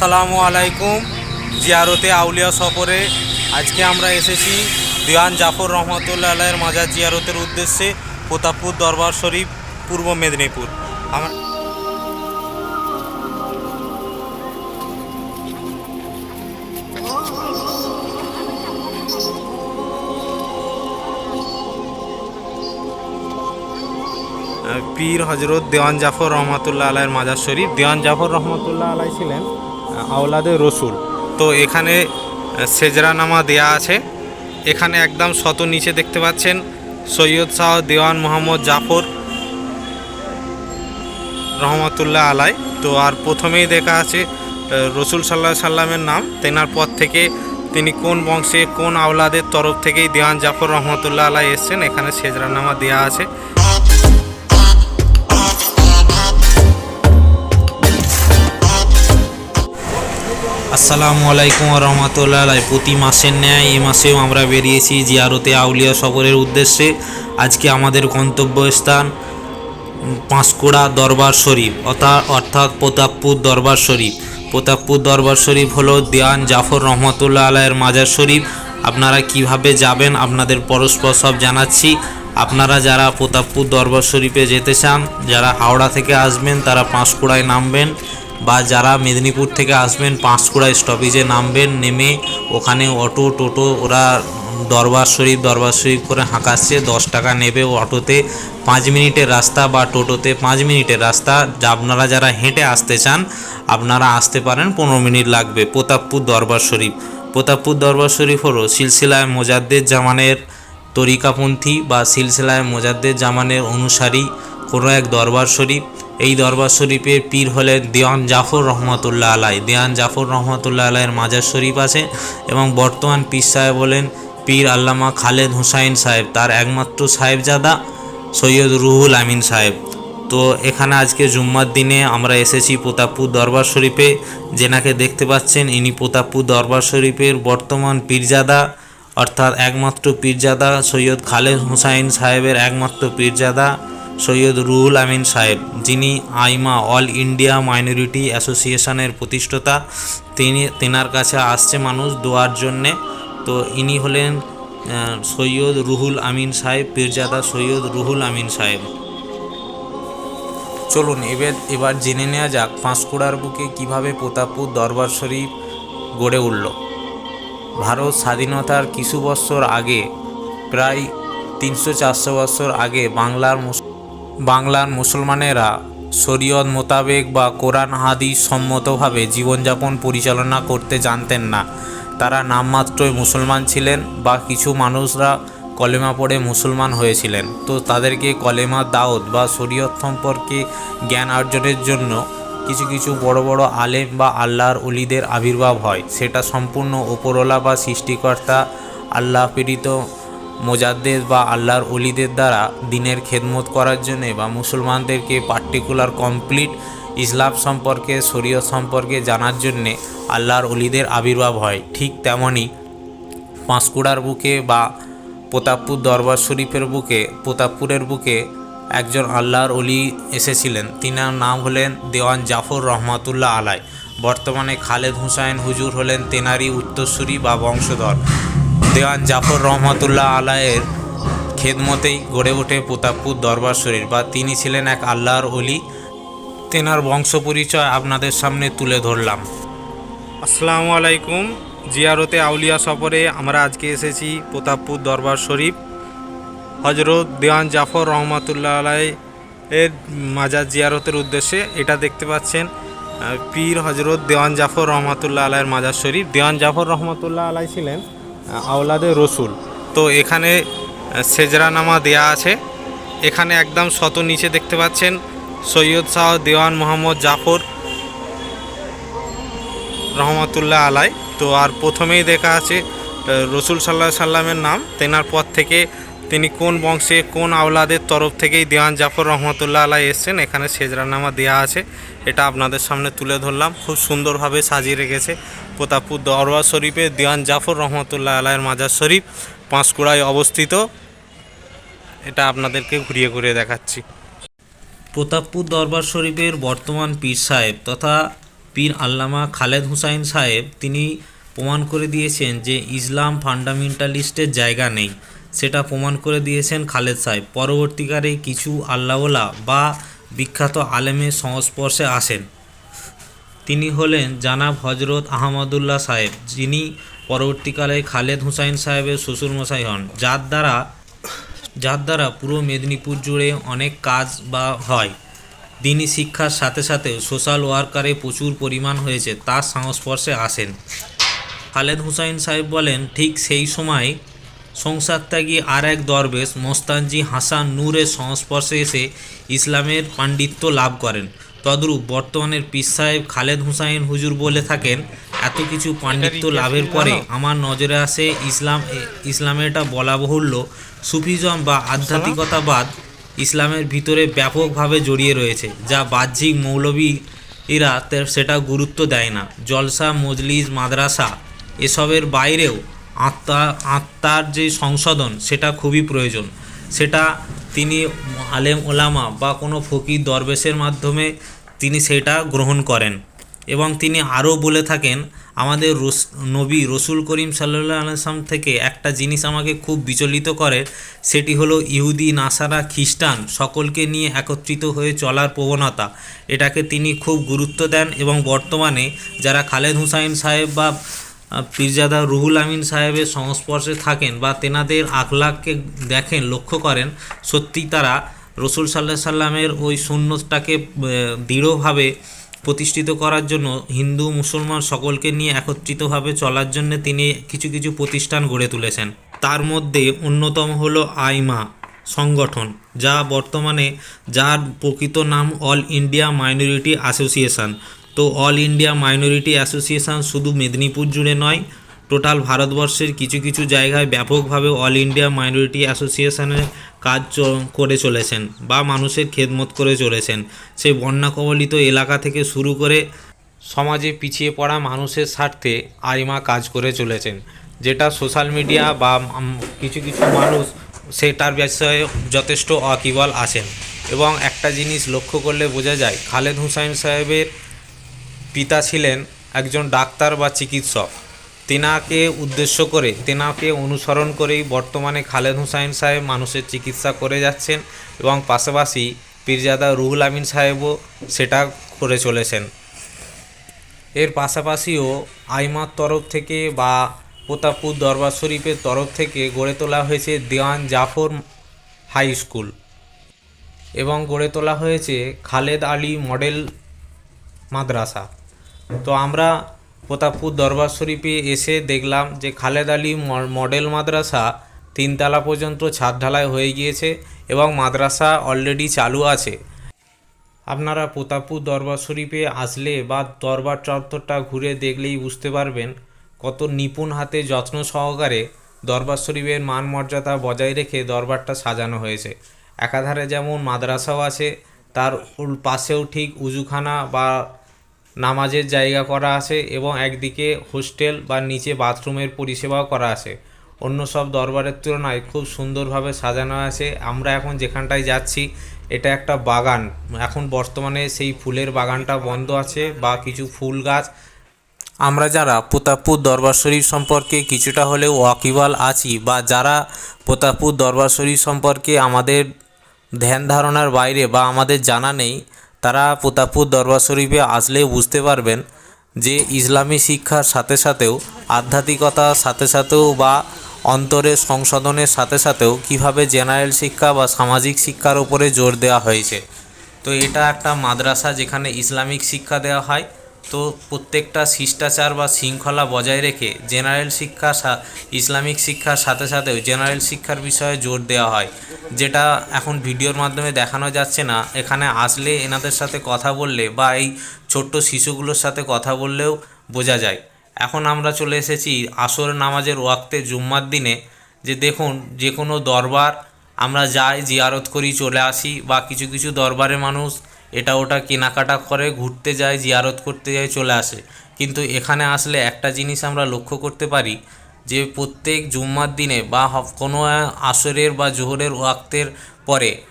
আসসালামু আলাইকুম। জিয়ারতে আউলিয়া সফরে আজকে আমরা এসেছি দিওয়ান জাফর রহমতুল্লাহ আলাইয়ের মাজার জিয়ারতের উদ্দেশ্যে প্রতাপপুর দরবার শরীফ, পূর্ব মেদিনীপুর। আমার পীর হজরত দেওয়ান জাফর রহমতুল্লাহ আলাইয়ের মাজার শরীফ। দেওয়ান জাফর রহমতুল্লাহ আলাই ছিলেন। আওলাদে রসুল। তো এখানে সেজরানামা দেয়া আছে। এখানে একদম শত নিচে দেখতে পাচ্ছেন সৈয়দ শাহ দেওয়ান মোহাম্মদ জাফর রহমতুল্লাহ আলাই। তো আর প্রথমেই দেখা আছে রসুল সাল্লাহ সাল্লামের নাম। তেনার পর থেকে তিনি কোন বংশে, কোন আওলাদের তরফ থেকেই দেওয়ান জাফর রহমতুল্লাহ আলাই এসছেন, এখানে সেজরানামা দেয়া আছে। আসসালামু আলাইকুম রহমতুল্লাহ। প্রতি মাসের ন্যায় এই মাসেও আমরা বেরিয়েছি জিয়ারতে আউলিয়া সফরের উদ্দেশ্যে। আজকে আমাদের গন্তব্যস্থান পাঁশকুড়া দরবার শরীফ অর্থাৎ অর্থাৎ প্রতাপপুর দরবার শরীফ। প্রতাপপুর দরবার শরীফ হলো দেওয়ান জাফর রহমতুল্লাহ আলাইয়ের মাজার শরীফ। আপনারা কীভাবে যাবেন আপনাদের পরস্পর সব জানাচ্ছি। আপনারা যারা প্রতাপপুর দরবার শরীফে যেতে চান, যারা হাওড়া থেকে আসবেন, তারা পাঁশকুড়ায় নামবেন। বা যারা মেদিনীপুর থেকে আসবেন পাঁশকুড়া স্টপেজে নামবেন, নেমে ওখানে অটো টোটো, ওরা দরবার শরীফ দরবার শরীফ করে হাঁকাচ্ছে, দশ টাকা নেবে অটোতে পাঁচ মিনিটের রাস্তা বা টোটোতে পাঁচ মিনিটের রাস্তা। যা আপনারা যারা হেঁটে আসতে চান, আপনারা আসতে পারেন, পনেরো মিনিট লাগবে। প্রতাপপুর দরবার শরীফ। প্রতাপপুর দরবার শরীফ হলো সিলসিলায় মোজাদ্দের জামানের তরিকাপন্থী বা সিলসিলায় মোজাদ্দের জামানের অনুসারী কোনো এক দরবার শরীফ। এই দরবার শরীফের পীর হলেন দেওয়ান জাফর রহমতুল্লাহ আলাই। দেওয়ান জাফর রহমতুল্লাহ আলাইয়ের মাজার শরীফ আছে এবং বর্তমান পীর সাহেব হলেন পীর আল্লামা খালেদ হুসাইন সাহেব, তার একমাত্র সাহেবজাদা সৈয়দ রুহুল আমিন সাহেব। তো এখানে আজকে জুম্মার দিনে আমরা এসেছি প্রতাপপুর দরবার শরীফে। যেনাকে দেখতে পাচ্ছেন, ইনি প্রতাপপুর দরবার শরীফের বর্তমান পীরজাদা, অর্থাৎ একমাত্র পীরজাদা সৈয়দ খালেদ হুসাইন সাহেবের একমাত্র পীরজাদা। সৈয়দ রুহুল আমিন সাহেব, যিনি আইমা অল ইন্ডিয়া মাইনরিটি অ্যাসোসিয়েশনের প্রতিষ্ঠাতা। তিনি, তেনার কাছে আসছে মানুষ দোয়ার জন্যে। তো ইনি হলেন সৈয়দ রুহুল আমিন সাহেব, পীরজাদা সৈয়দ রুহুল আমিন সাহেব। চলুন, এবার এবার জেনে নেওয়া যাক পাঁশকুড়ার বুকে কীভাবে প্রতাপপুর দরবার শরীফ গড়ে উঠল। ভারত স্বাধীনতার কিছু বছর আগে, প্রায় তিনশো চারশো বছর আগে বাংলার বাংলার মুসলমানেরা শরীয়ত মোতাবেক বা কোরআন, হাদিস সম্মতভাবে জীবনযাপন পরিচালনা করতে জানতেন না। তারা নামমাত্রই মুসলমান ছিলেন বা কিছু মানুষরা কলেমা পড়ে মুসলমান হয়েছিলেন। তো তাদেরকে কলেমা দাওদ বা শরীয়ত সম্পর্কে জ্ঞান অর্জনের জন্য কিছু কিছু বড় বড় আলেম বা আল্লাহর অলিদের আবির্ভাব হয়। সেটা সম্পূর্ণ ওপরওয়ালা বা সৃষ্টিকর্তা, আল্লাহ প্রেরিত মোজাদ্দেদ বা আল্লাহর অলিদের দ্বারা দিনের খেদমত করার জন্যে বা মুসলমানদেরকে পার্টিকুলার কমপ্লিট ইসলাম সম্পর্কে, শরীয়ত সম্পর্কে জানার জন্যে আল্লাহর অলিদের আবির্ভাব হয়। ঠিক তেমনই পাঁশকুড়ার বুকে বা প্রতাপপুর দরবার শরীফের বুকে, প্রতাপপুরের বুকে একজন আল্লাহর অলি এসেছিলেন। তিনার নাম হলেন দেওয়ান জাফর রহমাতুল্লাহ আলাই। বর্তমানে খালেদ হুসাইন হুজুর হলেন তেনারি উত্তরসূরি বা বংশধর। দেওয়ান জাফর রহমাতুল্লাহ আলায়ের খেদমতেই গড়ে ওঠে প্রতাপপুর দরবার শরীফ বা তিনি ছিলেন এক আল্লাহর অলি তেনার বংশ পরিচয় আপনাদের সামনে তুলে ধরলাম। আসসালামু আলাইকুম। জিয়ারতে আউলিয়া সফরে আমরা আজকে এসেছি প্রতাপপুর দরবার শরীফ। হজরত দেওয়ান জাফর রহমাতুল্লাহ আলাই এর মাজার জিয়ারতের উদ্দেশ্যে এটা দেখতে পাচ্ছেন পীর হজরত দেওয়ান জাফর রহমাতুল্লাহ আলাইয়ের মাজার শরীফ। দেওয়ান জাফর রহমাতুল্লাহ আলাই ছিলেন। আওলাদে রসুল। তো এখানে সেজরানামা দেয়া আছে। এখানে একদম শত নিচে দেখতে পাচ্ছেন সৈয়দ শাহ দেওয়ান মোহাম্মদ জাফর রহমতুল্লাহ আলাই। তো আর প্রথমেই দেখা আছে রসুল সাল্লাহ সাল্লামের নাম। তেনার পর থেকে তিনি কোন বংশে কোন আওলাদের তরফ থেকেই দেওয়ান জাফর রহমতুল্লাহ আলাই এসছেন? এখানে সেজরানামা দেওয়া আছে। এটা আপনাদের সামনে তুলে ধরলাম। খুব সুন্দরভাবে সাজিয়ে রেখেছে প্রতাপপুর দরবার শরীফে দেওয়ান জাফর রহমতুল্লাহ আলাইয়ের মাজার শরীফ, পাঁশকুড়ায় অবস্থিত। এটা আপনাদেরকে ঘুরিয়ে ঘুরিয়ে দেখাচ্ছি। প্রতাপপুর দরবার শরীফের বর্তমান পীর সাহেব তথা পীর আল্লামা খালেদ হুসাইন সাহেব, তিনি প্রমাণ করে দিয়েছেন যে ইসলাম ফান্ডামেন্টালিস্টের জায়গা নেই। সেটা প্রমাণ করে দিয়েছেন খালেদ সাহেব। পরবর্তীকালে কিছু আল্লাহওয়ালা বা বিখ্যাত আলেমের সংস্পর্শে আসেন। তিনি হলেন জানাব হজরত আহমদুল্লাহ সাহেব, যিনি পরবর্তীকালে খালেদ হুসাইন সাহেবের শ্বশুরমশাই হন। যার দ্বারা যার দ্বারা পুরো মেদিনীপুর জুড়ে অনেক কাজ বা হয়। দিনী শিক্ষার সাথে সাথে সোশ্যাল ওয়ার্কারে প্রচুর পরিমাণ হয়েছে, তার সংস্পর্শে আসেন। খালেদ হুসাইন সাহেব বলেন, ঠিক সেই সময় সংসার ত্যাগী আর এক দরবেশ মোস্তানজি হাসান নূরের সংস্পর্শে এসে ইসলামের পাণ্ডিত্য লাভ করেন। তদ্রূপ বর্তমানের পীর সাহেব খালেদ হুসাইন হুজুর বলে থাকেন এত কিছু পাণ্ডিত্য লাভের পরে আমার নজরে আসে ইসলাম ইসলামের এটা বলা বাহুল্য। সুফিজম বা আধ্যাত্মিকতাবাদ ইসলামের ভিতরে ব্যাপকভাবে জড়িয়ে রয়েছে যা বাহ্যিক মৌলবী এরা সেটা গুরুত্ব দেয় না। জলসা মজলিস মাদ্রাসা এসবের বাইরেও আত্মা, আত্মার যে সংশোধন, সেটা খুবই প্রয়োজন। সেটা তিনি আলেম ওলামা বা কোনো ফকির দরবেশের মাধ্যমে তিনি সেটা গ্রহণ করেন। এবং তিনি আরও বলে থাকেন, আমাদের রস, নবী রসুল করিম সাল্লাহ আলাইসাম থেকে একটা জিনিস আমাকে খুব বিচলিত করে, সেটি হলো ইহুদি, নাসারা, খ্রিস্টান, সকলকে নিয়ে একত্রিত হয়ে চলার প্রবণতা। এটাকে তিনি খুব গুরুত্ব দেন এবং বর্তমানে যারা খালেদ হুসাইন সাহেব বা পীরজাদা রুহুল আমিন সাহেবের সংস্পর্শে থাকেন বা তেনাদের আখলাককে দেখেন লক্ষ্য করেন সত্যি তারা রসুল সাল্লাহ সাল্লামের ওই আহ, দৃঢ়ভাবে প্রতিষ্ঠিত করার জন্য হিন্দু মুসলমান সকলকে নিয়ে একত্রিতভাবে চলার জন্য তিনি কিছু কিছু প্রতিষ্ঠান গড়ে তুলেছেন। তার মধ্যে অন্যতম হলো আইমা সংগঠন যা বর্তমানে যার প্রকৃত নাম অল ইন্ডিয়া মাইনরিটি অ্যাসোসিয়েশন। তো অল ইন্ডিয়া মাইনরিটি অ্যাসোসিয়েশন শুধু মেদিনীপুর জুড়ে নয়, টোটাল ভারতবর্ষের কিছু কিছু জায়গায় ব্যাপকভাবে অল ইন্ডিয়া মাইনরিটি অ্যাসোসিয়েশনের কাজ করে চলেছেন বা মানুষের খেদমত করে চলেছেন। সেই বন্যা কবলিত এলাকা থেকে শুরু করে সমাজে পিছিয়ে পড়া মানুষের স্বার্থে আরিমা কাজ করে চলেছেন, যেটা সোশ্যাল মিডিয়া বা কিছু কিছু মানুষ সেটার বিষয়ে যথেষ্ট অকিবল আছেন। এবং একটা জিনিস লক্ষ্য করলে বোঝা যায়, খালেদ হুসাইন সাহেবের পিতা ছিলেন একজন ডাক্তার বা চিকিৎসক। তেনাকে উদ্দেশ্য করে, তেনাকে অনুসরণ করেই বর্তমানে খালেদ হুসাইন সাহেব মানুষের চিকিৎসা করে যাচ্ছেন এবং পাশাপাশি পীরজাদা রুহুল আমিন সাহেবও সেটা করে চলেছেন। এর পাশাপাশিও আইমার তরফ থেকে বা প্রতাপপুর দরবার শরীফের তরফ থেকে গড়ে তোলা হয়েছে দেওয়ান জাফর হাই স্কুল এবং গড়ে তোলা হয়েছে খালেদ আলী মডেল মাদ্রাসা। তো আমরা প্রতাপপুর দরবার শরীফে এসে দেখলাম যে খালেদ আলী মডেল মাদ্রাসা তিনতলা পর্যন্ত ছাদ ঢালাই হয়ে গিয়েছে এবং মাদ্রাসা অলরেডি চালু আছে। আপনারা প্রতাপপুর দরবার শরীফে আসলে বা দরবার চত্বরটা ঘুরে দেখলেই বুঝতে পারবেন কত নিপুণ হাতে যত্ন সহকারে দরবার শরীফের মান মর্যাদা বজায় রেখে দরবারটা সাজানো হয়েছে। একাধারে যেমন মাদ্রাসাও আছে, তার পাশেও ঠিক উজুখানা বা নামাজের জায়গা করা আছে এবং একদিকে হোস্টেল বা নিচে বাথরুমের পরিষেবাও করা আছে। অন্য সব দরবারের তুলনায় খুব সুন্দরভাবে সাজানো আছে। আমরা এখন যেখানটায় যাচ্ছি, এটা একটা বাগান। এখন বর্তমানে সেই ফুলের বাগানটা বন্ধ আছে বা কিছু ফুল গাছ। আমরা যারা প্রতাপপুর দরবার শরীফ সম্পর্কে কিছুটা হলেও ওয়াকিবাল আছি বা যারা প্রতাপপুর দরবার শরীফ সম্পর্কে আমাদের ধ্যান ধারণার বাইরে বা আমাদের জানা নেই তারা প্রতাপপুর দরবার শরীফে আসলে বুঝতে পারবেন যে ইসলামী শিক্ষার সাথে সাথেও, আধ্যাত্মিকতার সাথে সাথেও বা অন্তরের সংশোধনের সাথে সাথেও কীভাবে জেনারেল শিক্ষা বা সামাজিক শিক্ষার ওপরে জোর দেওয়া হয়েছে। তো এটা একটা মাদ্রাসা যেখানে ইসলামিক শিক্ষা দেওয়া হয়। তো প্রত্যেকটা শিষ্টাচার বা শৃঙ্খলা বজায় রেখে জেনারেল শিক্ষা ইসলামিক শিক্ষার সাথে সাথেও জেনারেল শিক্ষার বিষয়ে জোর দেওয়া হয়। যেটা এখন ভিডিওর মাধ্যমে দেখানো যাচ্ছে না। এখানে আসলে এনাদের সাথে কথা বললে বা এই ছোট্ট শিশুগুলোর সাথে কথা বললেও বোঝা যায়। এখন আমরা চলে এসেছি আসর নামাজের ওয়াক্তে জুম্মার দিনে। যে দেখুন যে কোনো দরবার আমরা যাই, জিয়ারত করি, চলে আসি বা কিছু কিছু দরবারে মানুষ এটা ওটা কেনাকাটা করে, ঘুরতে যায়, জিয়ারত করতে যায়, চলে আসে। কিন্তু এখানে আসলে একটা জিনিস আমরা লক্ষ্য করতে পারি যে প্রত্যেক জুম্মার দিনে বা কোনো আসরের বা জোহরের ওয়াক্তের পরে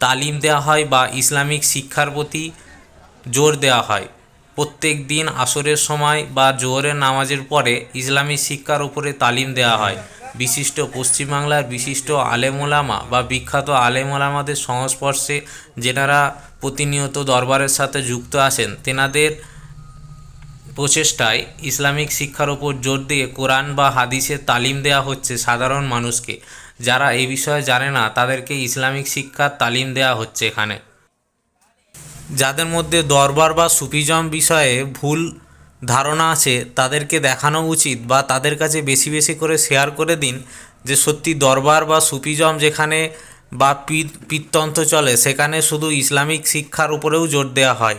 তালিম দেওয়া হয় বা ইসলামিক শিক্ষার প্রতি জোর দেওয়া হয়। প্রত্যেক দিন আসরের সময় বা জোহরের নামাজের পরে ইসলামী শিক্ষার উপরে তালিম দেওয়া হয়। বিশিষ্ট পশ্চিমবাংলার বিশিষ্ট আলেমোলামা বা বিখ্যাত আলেমোলামাদের সংস্পর্শে যেনারা প্রতিনিয়ত দরবারের সাথে যুক্ত আছেন, তেনাদের প্রচেষ্টায় ইসলামিক শিক্ষার ওপর জোর দিয়ে কোরআন বা হাদিসের তালিম দেওয়া হচ্ছে সাধারণ মানুষকে। যারা এই বিষয়ে জানে না, তাদেরকে ইসলামিক শিক্ষার তালিম দেওয়া হচ্ছে এখানে। যাদের মধ্যে দরবার বা সুফিজম বিষয়ে ভুল ধারণা আছে, তাদেরকে দেখানো উচিত বা তাদের কাছে বেশি বেশি করে শেয়ার করে দিন যে সত্যি দরবার বা সুফিজম যেখানে বা পীর, পীরতন্ত্র চলে, সেখানে শুধু ইসলামিক শিক্ষার উপরেও জোর দেওয়া হয়।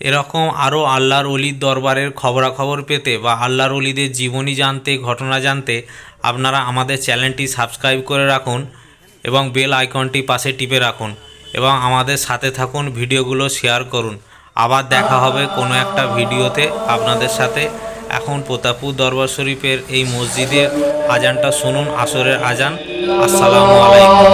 এরকম আরও আল্লাহর অলির দরবারের খবরাখবর পেতে বা আল্লাহর অলিদের জীবনী জানতে, ঘটনা জানতে আপনারা আমাদের চ্যানেলটি সাবস্ক্রাইব করে রাখুন এবং বেল আইকনটি পাশে টিপে রাখুন এবং আমাদের সাথে থাকুন, ভিডিওগুলো শেয়ার করুন। আবার দেখা হবে কোনো একটা ভিডিওতে আপনাদের সাথে। এখন প্রতাপুর দরবার শরীফের এই মসজিদের আজানটা শুনুন, আসরের আজান। আসসালামু আলাইকুম।